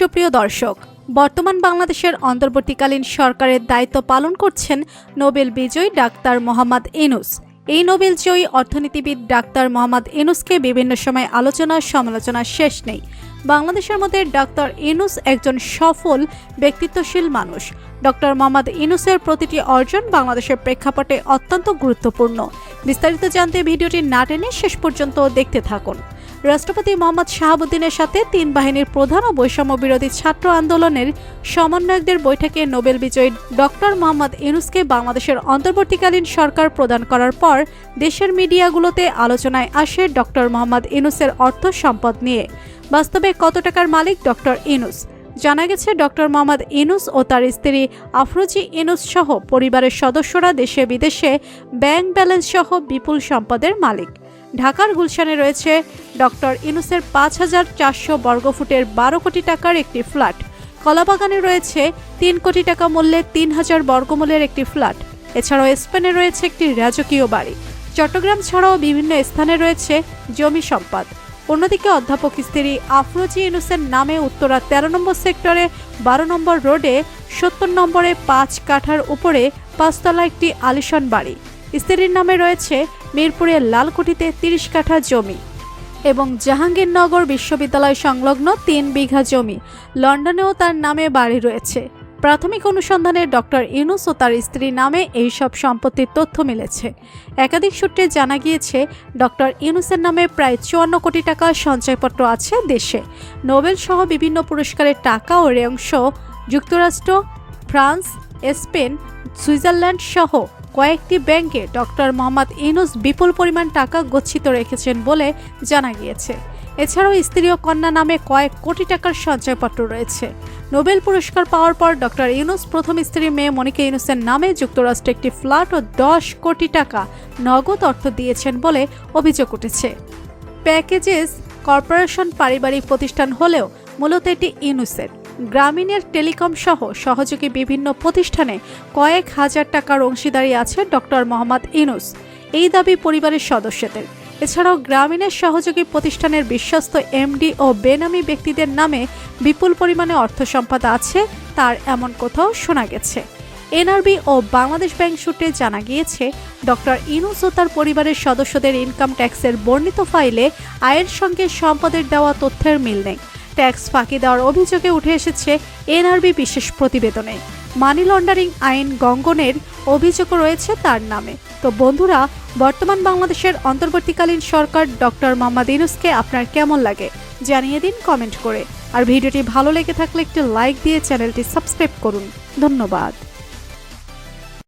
সুপ্রিয় দর্শক, বর্তমান বাংলাদেশের অন্তর্বর্তীকালীন সরকারের দায়িত্ব পালন করছেন নোবেল বিজয়ী ডাক্তার মোহাম্মদ ইনুস। এই নোবেল জয়ী অর্থনীতিবিদ ডাক্তার মোহাম্মদ ইনুসকে বিভিন্ন সময় আলোচনা, সমালোচনা শেষ নেই। বাংলাদেশের মধ্যে ডাক্তার ইনুস একজন সফল, ব্যক্তিত্বশীল মানুষ। ডক্টর মোহাম্মদ ইনুসের প্রতিটি অর্জন বাংলাদেশের প্রেক্ষাপটে অত্যন্ত গুরুত্বপূর্ণ। বিস্তারিত জানতে ভিডিওটি না টেনে শেষ পর্যন্ত দেখতে থাকুন। রাষ্ট্রপতি মোহাম্মদ শাহাবুদ্দিনের সাথে তিন বাহিনীর প্রধান ও বৈষম্য বিরোধী ছাত্র আন্দোলনের সমন্বয়কদের বৈঠকে নোবেল বিজয়ী ডক্টর মোহাম্মদ ইউনুসকে বাংলাদেশের অন্তর্বর্তীকালীন সরকার প্রদান করার পর দেশের মিডিয়াগুলোতে আলোচনায় আসে ডক্টর মোহাম্মদ ইনুসের অর্থ সম্পদ নিয়ে। বাস্তবে কত টাকার মালিক ডক্টর ইনুস জানা গেছে, ডক্টর মোহাম্মদ ইনুস ও তার স্ত্রী আফরোজি ইনুস সহ পরিবারের সদস্যরা দেশে বিদেশে ব্যাংক ব্যালেন্স সহ বিপুল সম্পদের মালিক। ঢাকার গুলশানে রয়েছে ডক্টর ইনুসের পাঁচ হাজার চারশো বর্গফুটের বারো কোটি টাকার একটি ফ্ল্যাট। কলাবাগানে রয়েছে তিন কোটি টাকা মূল্যের তিন হাজার বর্গমূলের একটি ফ্ল্যাট। এছাড়াও স্পেনে রয়েছে একটি রাজকীয় বাড়ি। চট্টগ্রাম ছাড়াও বিভিন্ন স্থানে রয়েছে জমি সম্পদ। অন্যদিকে অধ্যাপক স্ত্রী আফরোজি ইনুসের নামে উত্তরা তেরো নম্বর সেক্টরে বারো নম্বর রোডে সত্তর নম্বরে পাঁচ কাঠার উপরে পাঁচতলা একটি আলিশান বাড়ি। স্ত্রীর নামে রয়েছে মিরপুরের লালকুটিতে তিরিশ কাঠা জমি এবং জাহাঙ্গীরনগর বিশ্ববিদ্যালয় সংলগ্ন তিন বিঘা জমি। লন্ডনেও তার নামে বাড়ি রয়েছে। প্রাথমিক অনুসন্ধানে ডক্টর ইউনুস ও তার স্ত্রীর নামে এই সব সম্পত্তির তথ্য মিলেছে। একাধিক সূত্রে জানা গিয়েছে, ডক্টর ইউনুসের নামে প্রায় চুয়ান্ন কোটি টাকা সঞ্চয়পত্র আছে দেশে। নোবেল সহ বিভিন্ন পুরস্কারের টাকা ও রেংশ যুক্তরাষ্ট্র, ফ্রান্স, স্পেন সুইজারল্যান্ড সহ কয়েকটি ব্যাংকে ডক্টর মোহাম্মদ ইনুস বিপুল পরিমাণ টাকা গচ্ছিত রেখেছেন বলে জানা গিয়েছে। এছাড়াও স্ত্রী ও কন্যা নামে কয়েক কোটি টাকার সঞ্চয়পত্র রয়েছে। নোবেল পুরস্কার পাওয়ার পর ডক্টর ইউনুস প্রথম স্ত্রী মেয়ে মনিকা ইউনুসের নামে যুক্তরাষ্ট্রে একটি ফ্ল্যাট ও দশ কোটি টাকা নগদ অর্থ দিয়েছেন বলে অভিযোগ উঠেছে। প্যাকেজেস কর্পোরেশন পারিবারিক প্রতিষ্ঠান হলেও মূলত এটি ইউনুসের। গ্রামীণের টেলিকম সহ সহযোগী বিভিন্ন প্রতিষ্ঠানে কয়েক হাজার টাকার অংশীদারি আছে ডক্টর মোহাম্মদ ইনুস এই দাবি পরিবারের সদস্যদের। এছাড়াও গ্রামীণের সহযোগী প্রতিষ্ঠানের বিশ্বস্ত এমডি ও বেনামি ব্যক্তিদের নামে বিপুল পরিমাণে অর্থ সম্পদ আছে, তার এমন কোথাও শোনা গেছে। এনআরবি ও বাংলাদেশ ব্যাংক সূত্রে জানা গিয়েছে, ডক্টর ইনুস ও তার পরিবারের সদস্যদের ইনকাম ট্যাক্সের বর্ণিত ফাইলে আয়ের সঙ্গে সম্পদের দেওয়া তথ্যের মিল নেই। ট্যাক্স ফাঁকি দেওয়ার অভিযোগে উঠে এসেছে এনআরবি বিশেষ প্রতিবেদনে। মানি লন্ডারিং আইন গঙ্গনের অভিযোগ রয়েছে তার নামে। তো বন্ধুরা, বর্তমান বাংলাদেশের অন্তর্বর্তীকালীন সরকার ডক্টর মোহাম্মদ ইনুসকে আপনার কেমন লাগে জানিয়ে দিন কমেন্ট করে। আর ভিডিওটি ভালো লেগে থাকলে একটি লাইক দিয়ে চ্যানেলটি সাবস্ক্রাইব করুন। ধন্যবাদ।